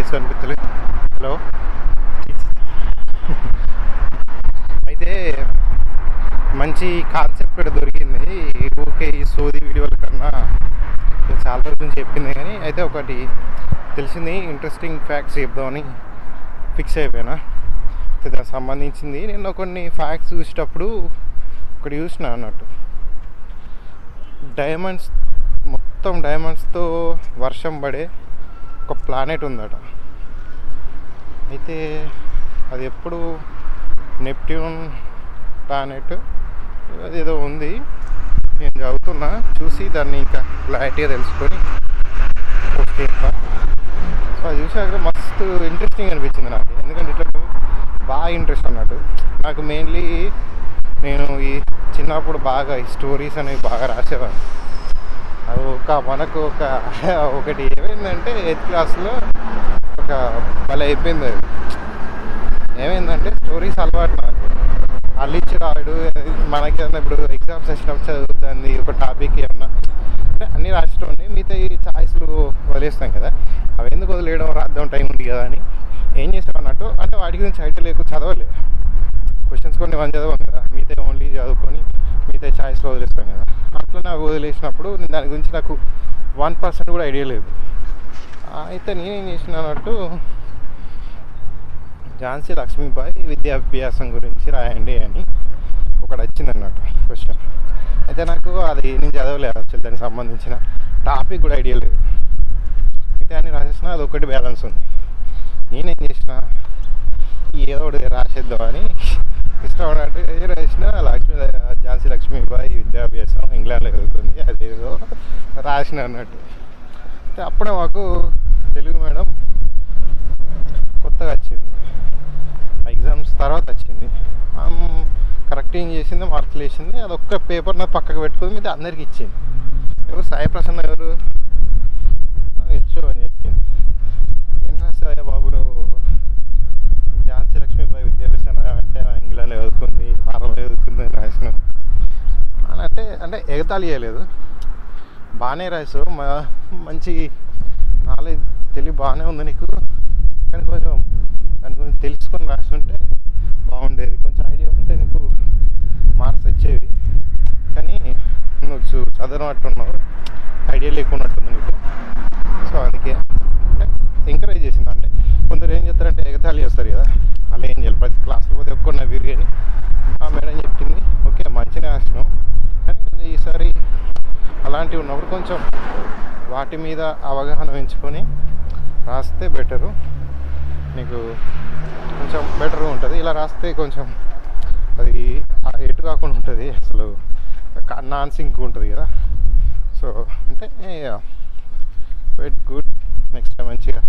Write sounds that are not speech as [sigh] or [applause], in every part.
Case కనిపించలేదు hello? అయితే మంచి కాన్సెప్ట్ ఇక్కడ దొరికింది. ఊకే ఈ సోది వీడియోల కన్నా చాలా రోజుల నుంచి చెప్పింది కానీ అయితే ఒకటి తెలిసింది ఇంట్రెస్టింగ్ ఫ్యాక్ట్స్ చెప్దామని ఫిక్స్ అయిపోయినా. అయితే దానికి సంబంధించింది నేను కొన్ని ఫ్యాక్ట్స్ చూసేటప్పుడు ఒకటి చూసిన అన్నట్టు. డైమండ్స్ మొత్తం డైమండ్స్తో వర్షం పడే ఒక ప్లానెట్ ఉందట. అయితే అది ఎప్పుడు నెప్ట్యూన్ ప్లానెట్ ఏదో ఉంది. నేను చదువుతున్నా. చూసి దాన్ని ఇంకా క్లారిటీగా తెలుసుకొని పోస్ట్ సో అది చూసాక మస్తు ఇంట్రెస్టింగ్ అనిపించింది నాకు. ఎందుకంటే ఇట్లా బాగా ఇంట్రెస్ట్ అన్నట్టు. నాకు మెయిన్లీ నేను ఈ చిన్నప్పుడు బాగా ఈ స్టోరీస్ అనేవి బాగా రాసేవాడిని. ఒక మనకు ఒక [laughs] ఒకటి ఏమైందంటే ఎయిత్ క్లాస్లో ఒక భలే అయిపోయింది అది. ఏమైందంటే స్టోరీస్ అలవాటు నాకు అల్లిచ్చి రాడు మనకి ఇప్పుడు ఎగ్జామ్స్ వచ్చినప్పుడు చదువుతుంది ఒక టాపిక్ ఏమన్నా. అంటే అన్నీ రాసేటోండి మిగతా ఈ చాయిస్లు వదిలేస్తాం కదా. అవి ఎందుకు వదిలేయడం? రాద్దాం టైం ఉంది కదా అని. ఏం చేసాం అన్నట్టు అంటే వాటి గురించి ఐటీ లేకు చదవలే. క్వశ్చన్స్ కొన్ని మనం చదవం కదా. మిగతా ఓన్లీ చదువుకొని మిగతా ఛాయిస్లో వదిలేస్తాం కదా. అట్లా నాకు వదిలేసినప్పుడు దాని గురించి నాకు వన్ పర్సెంట్ కూడా ఐడియా లేదు. అయితే నేనేం చేసిన అన్నట్టు ఝాన్సీ లక్ష్మీబాయి విద్యాభ్యాసం గురించి రాయండి అని ఒకటి వచ్చింది అన్నట్టు క్వశ్చన్ అయితే నాకు అది నేను చదవలేదు అసలు దానికి సంబంధించిన టాపిక్ కూడా ఐడియా లేదు. మిగతా అని రాసేసిన అది ఒకటి బ్యాలెన్స్ ఉంది. నేనేం చేసిన ఏదో ఒకటి రాసేద్దామని ఇష్టపడినట్టు ఏది రాసిన లక్ష్మీ ఝాన్సీ లక్ష్మీబాయి విద్యాభ్యాసం ఇంగ్లాండ్లో చదువుతుంది అదేదో రాసిన అన్నట్టు. అప్పుడే మాకు తెలుగు మేడం కొత్తగా వచ్చింది. ఎగ్జామ్స్ తర్వాత వచ్చింది. కరెక్టింగ్ చేసింది మార్కులు వేసింది అది ఒక్క పేపర్ నాకు పక్కకు పెట్టుకుంది మీద అందరికి ఇచ్చింది. ఎవరు సాయి ప్రసన్న ఎవరు? తెలుసు అని చెప్పింది ఏం రాసావయ్యా బాబు నువ్వు ఝాన్సీ లక్ష్మీబాయి విద్యాభ్యాసం రాయంటే ఇంగ్లాండ్లో చదువుకుంది ఫారంలో చదువుకుంది అని రాసినావు అని అంటే అంటే ఎగతాళి చేయలేదు బాగానే రాసు మంచి నాలెడ్జ్ తెలివి బాగానే ఉంది నీకు. కానీ కొంచెం దాని గురించి తెలుసుకొని రాసుంటే బాగుండేది. కొంచెం ఐడియా ఉంటే నీకు మార్క్స్ వచ్చేవి. కానీ నువ్వు చదవనట్టున్నావు. ఐడియా లేకున్నట్టుంది నీకు. సో అందుకే ఎంకరేజ్ చేసింది. అంటే కొందరు ఏం చేస్తారంటే ఎగతాళి చేస్తారు కదా. అలా ఏం చేయాలి? ప్రతి క్లాస్లో పోతే ఎక్కువ నవ్వురు కానీ ఆ మేడం చెప్పింది ఓకే మంచిగా రాసినావు కానీ కొంచెం ఈసారి అలాంటివి ఉన్నప్పుడు కొంచెం వాటి మీద అవగాహన పెంచుకొని రాస్తే బెటరు. నీకు కొంచెం బెటర్గా ఉంటుంది. ఇలా రాస్తే కొంచెం అది ఎటు కాకుండా ఉంటుంది. అసలు నాన్ సింక్ ఉంటుంది కదా. సో అంటే వెట్ గుడ్ నెక్స్ట్ టైం మంచిగా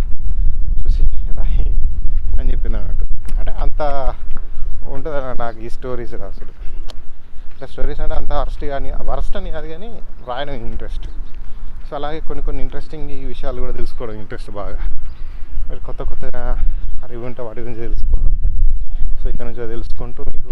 చూసి రాయి అని చెప్పింది అన్నట్టు. అంటే అంత ఉంటుంది నాకు ఈ స్టోరీస్ రాసుడు ఇట్లా స్టోరీస్ అంటే అంత వరస్ట్ కానీ వరస్ట్ అని కాదు కానీ రాయడం ఇంట్రెస్ట్ సో అలాగే కొన్ని కొన్ని ఇంట్రెస్టింగ్ ఈ విషయాలు కూడా తెలుసుకోవడం ఇంట్రెస్ట్ బాగా. మరి కొత్త కొత్తగా అరివి ఉంటే వాటి గురించి తెలుసుకోవడం. సో ఇక్కడ నుంచి తెలుసుకుంటూ మీకు